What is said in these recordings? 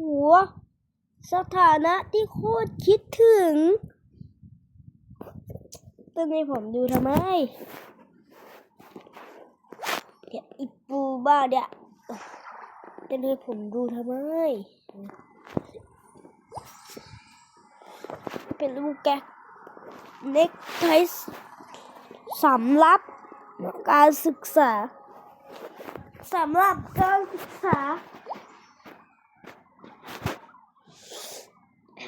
หัว สถานะที่โคตรคิดถึงตอนนี้ผมดูทำไมเดี๋ยวอีปูบ้าเดี๋ยวจะให้ผมดูทำไม เป็นลูกแกเน็กไทสำหรับการศึกษาสำหรับการศึกษา โ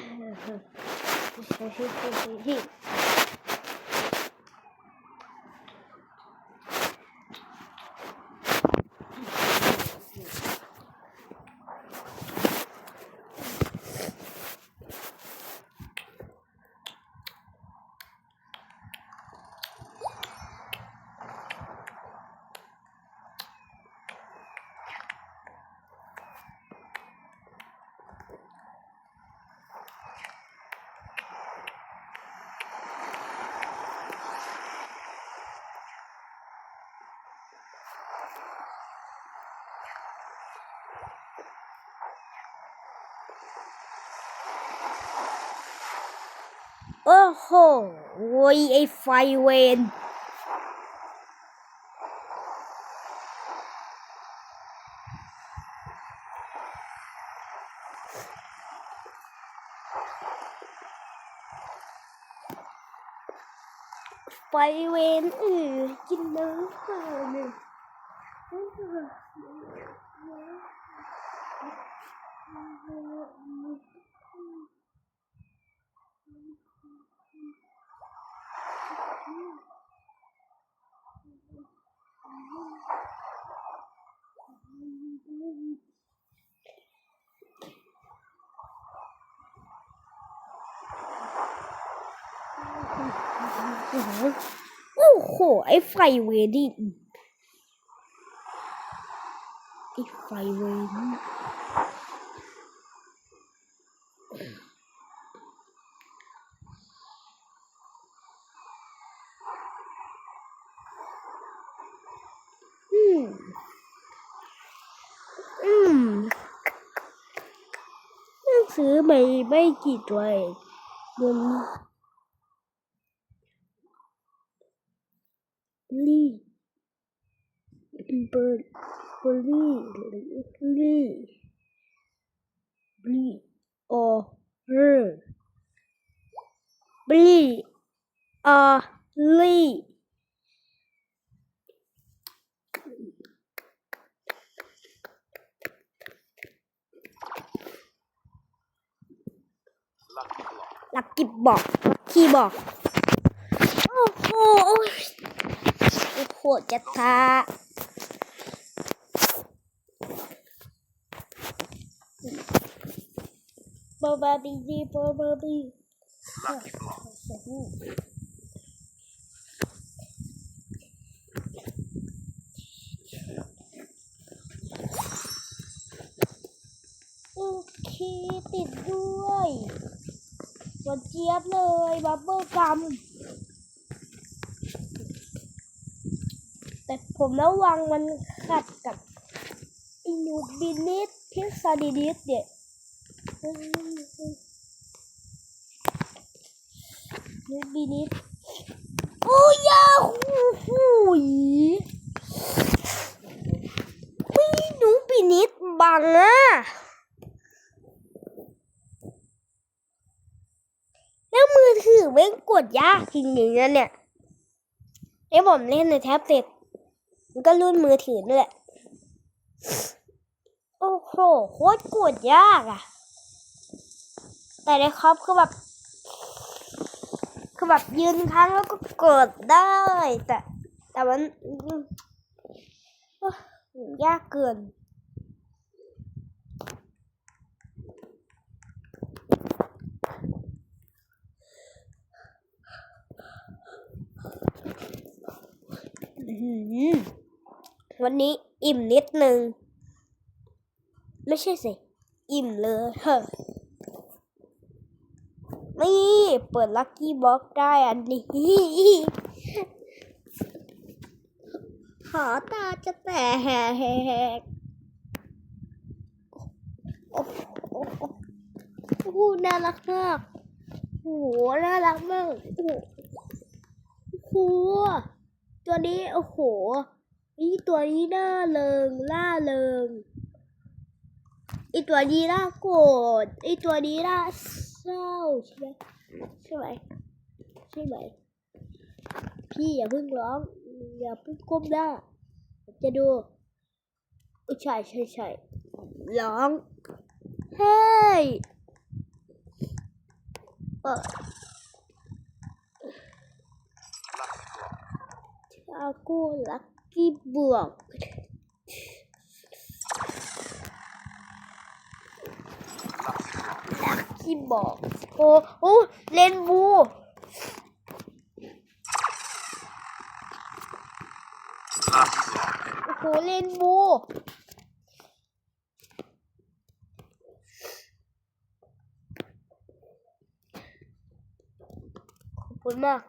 อ้โหโวยไอไฟเวน ไฟเวนเออกินน้ำเปล่าหนึ่ง โอ้โห ไอ้ไฟเวนนี่ไอ้ไฟเวนนี่อืม อืมหนังสือไม่ไม่กี่ตัวเองเงิน ลี่เบอร์เบอร์ลี่ลี่บลี่โอเรบลี่อาลี่ลักกิบบอกลักคีบอก โอ้โห อ้ยโอ้โหจะท้าบาบาบีดีบาบาบีโอเคติดด้วยหวานเจี๊ยบเลยบับเบิ้ลกัม แต่ ผมระวังมันขัดกับอินูบินิสพิซซาดินิสเนี่ยนูบินิสโอ้ยาหูหูยไม่หนูบินิสบังอะแล้วมือถือแม่งกดยากจริงๆนะเนี่ยไอ้ผมเล่นในแท็บเล็ต ก็รุ่นมือถือนี่แหละ โอ้โหโคตรกดยากอะแต่ในคอปคือแบบ คือแบบยืนครั้งแล้วก็กดได้ แต่แต่มันยากเกินอื้อหือ วันนี้อิ่มนิดนึง ไม่ใช่สิ อิ่มเลยเฮ้อนี่เปิดลัคกี้บ็อกได้อันนี้ขอตาจะแตกโอ้โหน่ารักมากโอ้โหน่ารักมากโอ้โหโอ้โหตัวนี้ โอ้โห นี่ตัวนี้น่าเริงล่าเริงไอตัวนี้น่าโกรธไอตัวนี้น่าเศร้าใช่ไหมใช่ไหมใช่ไหมพี่อย่าเพิ่งร้อง อย่าเพิ่งก้มหน้าผมจะดูอุ๊ยใช่ใช่ใช่ร้องเฮ้ยเออชาโก้ลัก กี้บวกลักกี้บอกโอ้โอ้เลนบูโอ้โหเลนบูขอบคุณมาก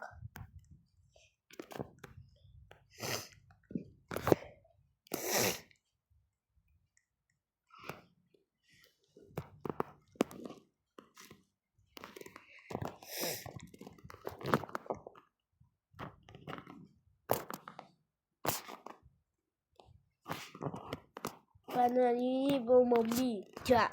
反正你一不 biru, 欻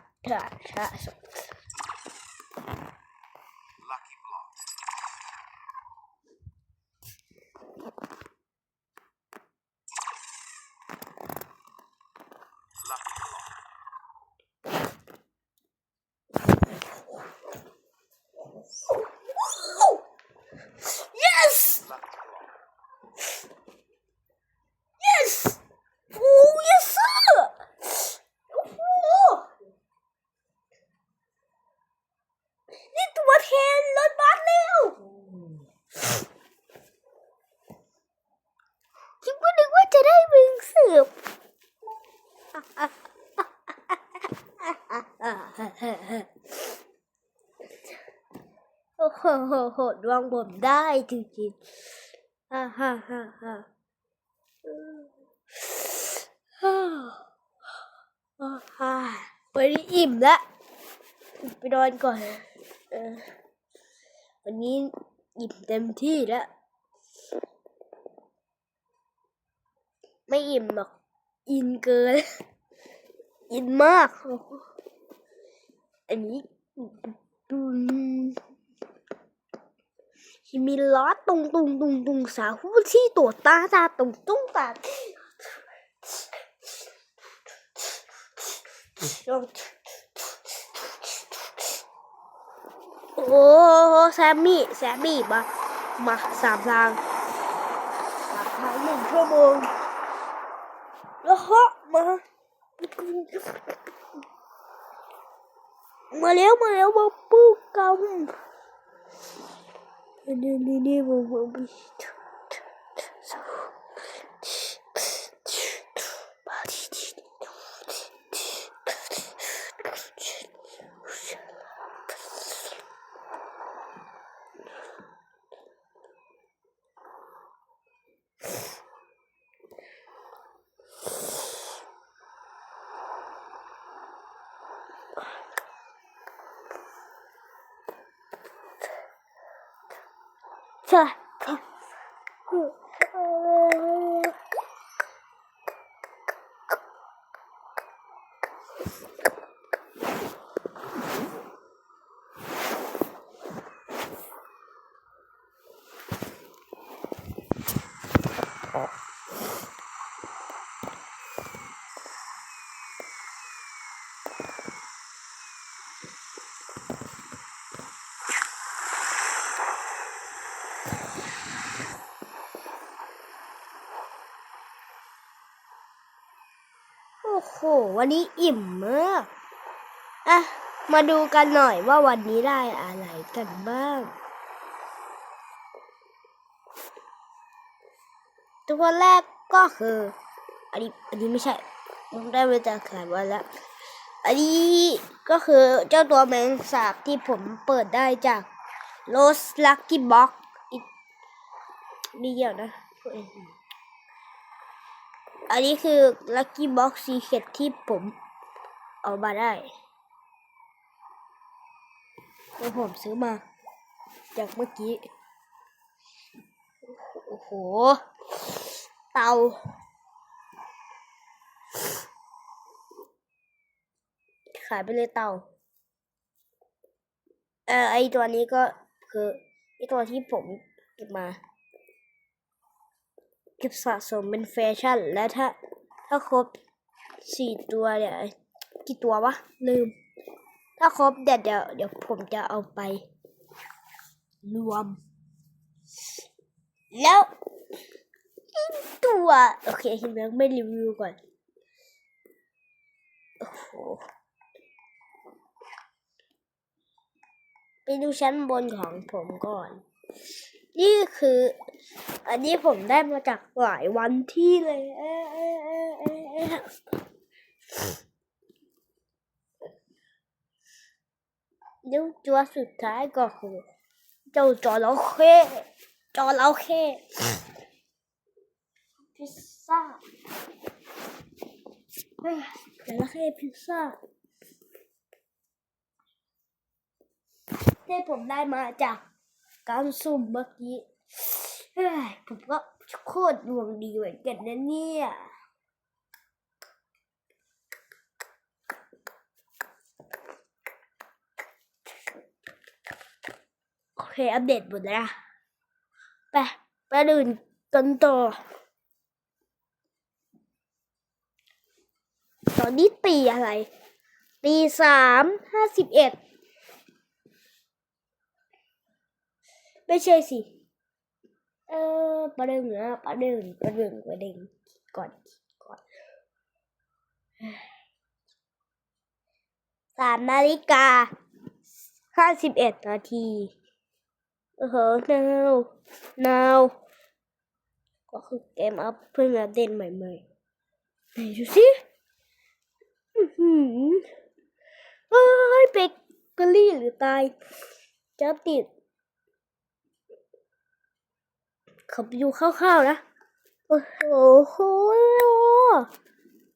โอ้โหโหโหดวงผมได้จริงๆฮ่าฮ่าฮ่าฮ่าฮ่าฮ่าวันนี้อิ่มแล้วไปนอนก่อนวันนี้อิ่มเต็มที่แล้ว ไม่อิ่มหรอก อินเกิน อินมาก อันนี้มีล้อตุงตุงตุงตุงสาหูที่ตัวตาตาตุงตุงตาโอ้แซมมี่แซมมี่มา มาสามทางสามทางหนึ่งชั่วโมงแล้วเหาะมา มาแล้วมาแล้วมาปุ๊บกำนี่นี่นี่มามามาใช่ โอ้โหวันนี้อิ่มมากอะมาดูกันหน่อยว่าวันนี้ได้อะไรกันบ้าง ตัวแรกก็คืออันนี้อันนี้ไม่ใช่ผมได้มาจากหลายวันแล้วอันนี้ก็คือเจ้าตัวแมงสาบที่ผมเปิดได้จาก Rose Lucky Box อีกนี่เดียวนะ อันนี้คือ Lucky Box Secret ที่ผมเอามาได้ที่ผมซื้อมา จากเมื่อกี้ โอ้โห เตา ขายไปเลยเตาเออไอตัวนี้ก็คือไอตัวที่ผมเก็บมา เก็บสะสมเป็นแฟชั่น และถ้าถ้าครบสี่ตัวเนี่ยกี่ตัววะ ลืม ถ้าครบเดี๋ยวเดี๋ยวเดี๋ยวผมจะเอาไป รวม แล้วอีกตัว โอเคทีนี้ไม่รีวิวก่อนโอ้โหไปดูชั้นบนของผมก่อน นี่คือ อันนี้ผมได้มาจากหลายวันที่เลยเอ๊ะเอ๊ะเอ๊ะเออเดี๋ยวตัวสุดท้ายก็คือเจ้าจระเข้จระเข้พิซซ่าเฮ้ยจระเข้พิซซ่าที่ผมได้มาจาก การสุ่มเมื่อกี้ผมก็โคตรดวงดีเหมือนกันนะเนี่ยโอเค อัปเดตหมดแล้วไปไปดูกันต่อตอนนี้ตีอะไรตีสามห้าสิบเอ็ด ไม่ใช่สิ เออประเด็นนะประเด็นประเด็นประเด็นก่อนก่อนสามนาฬิกาห้าสิบเอ็ดนาทีเออเหนาวนาวก็คือเกมอัพเพิ่งอัปเดตใหม่ๆไหนดูสิอื้อหือเอ้ยเบเกอรี่หรือตายจะติด ขอไปดูคร่าวๆนะ โอ้โห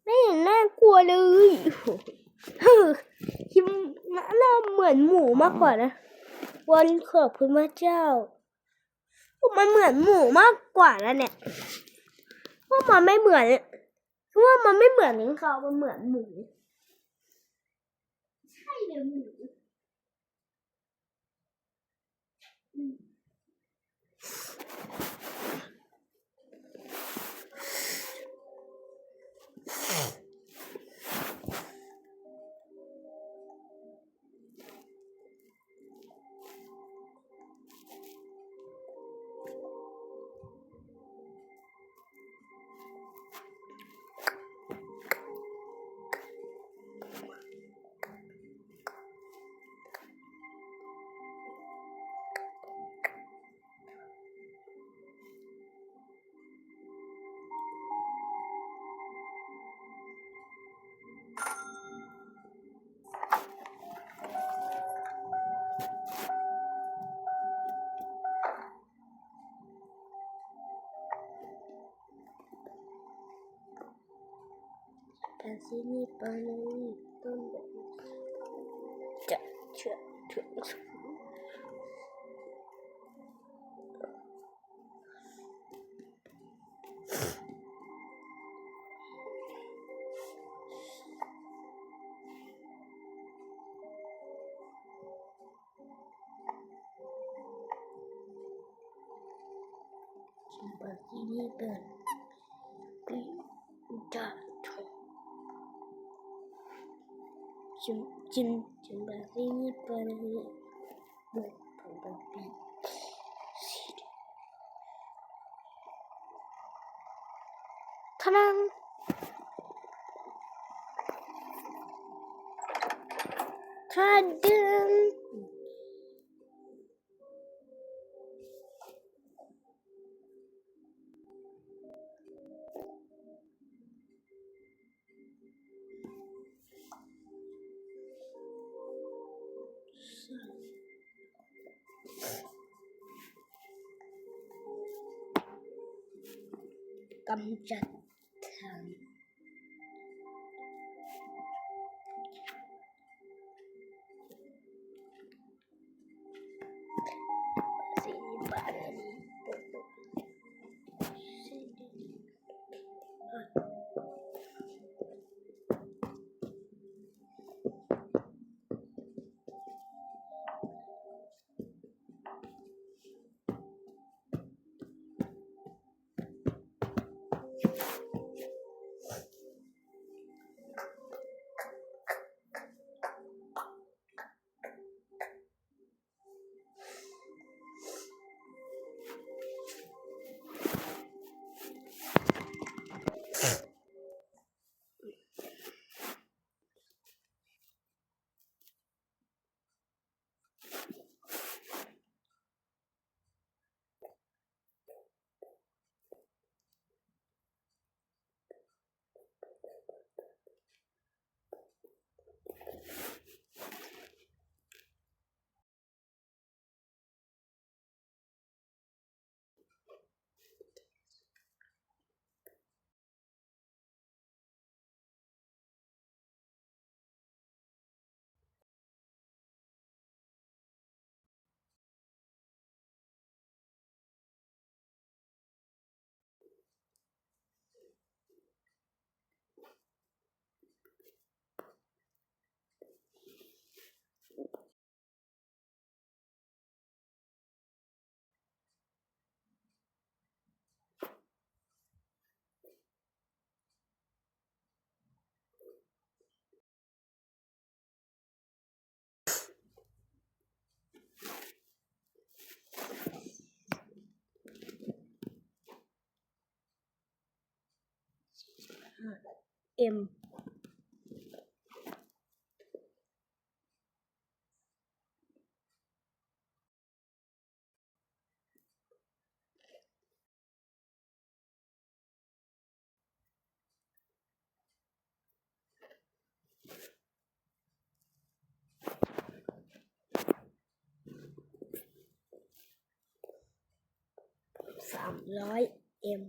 ไม่เห็นน่ากลัวเลยฮึคิมน่าเหมือนหมูมากกว่านะ วันขอบคุณพระเจ้า มันเหมือนหมูมากกว่านะเนี่ยว่ามันไม่เหมือนว่ามันไม่เหมือนของเขามันเหมือนหมู ใช่เลยหมู แต่ที่นี่ปาเลยต้นแบบจะเชื่อถึง çıkardım. เอ็มสามร้อยเอ็ม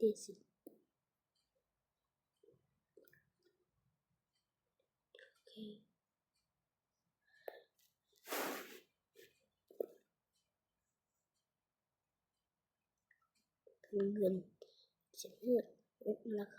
ดีสิโอเคเงินจะเลือกราค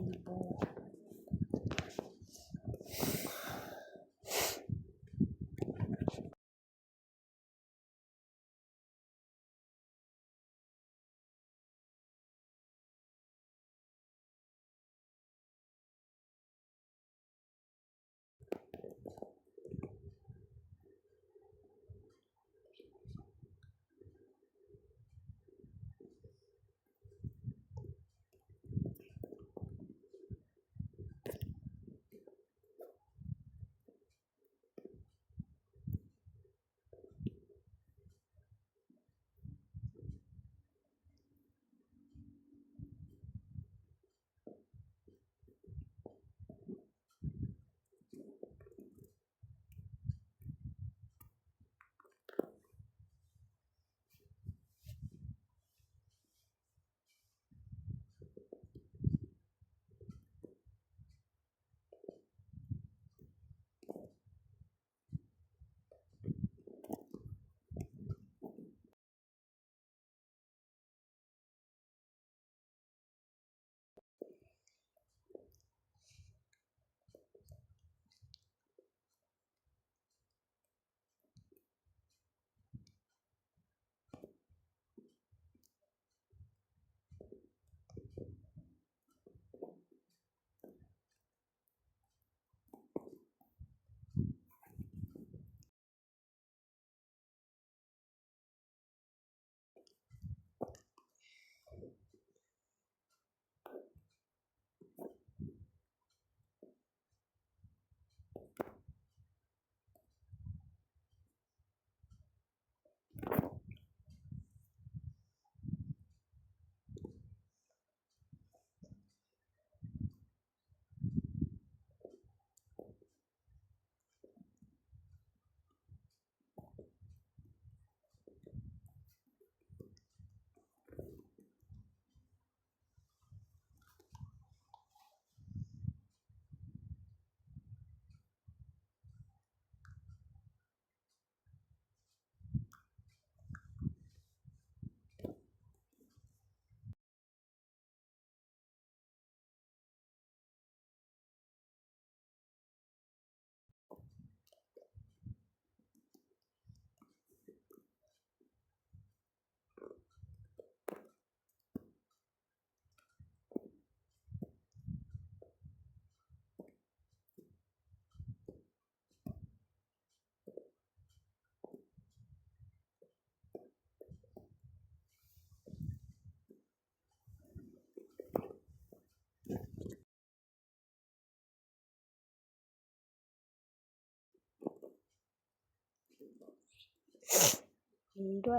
าตัวจ ริงร้อ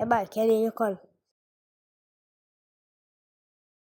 ยเอ็มจ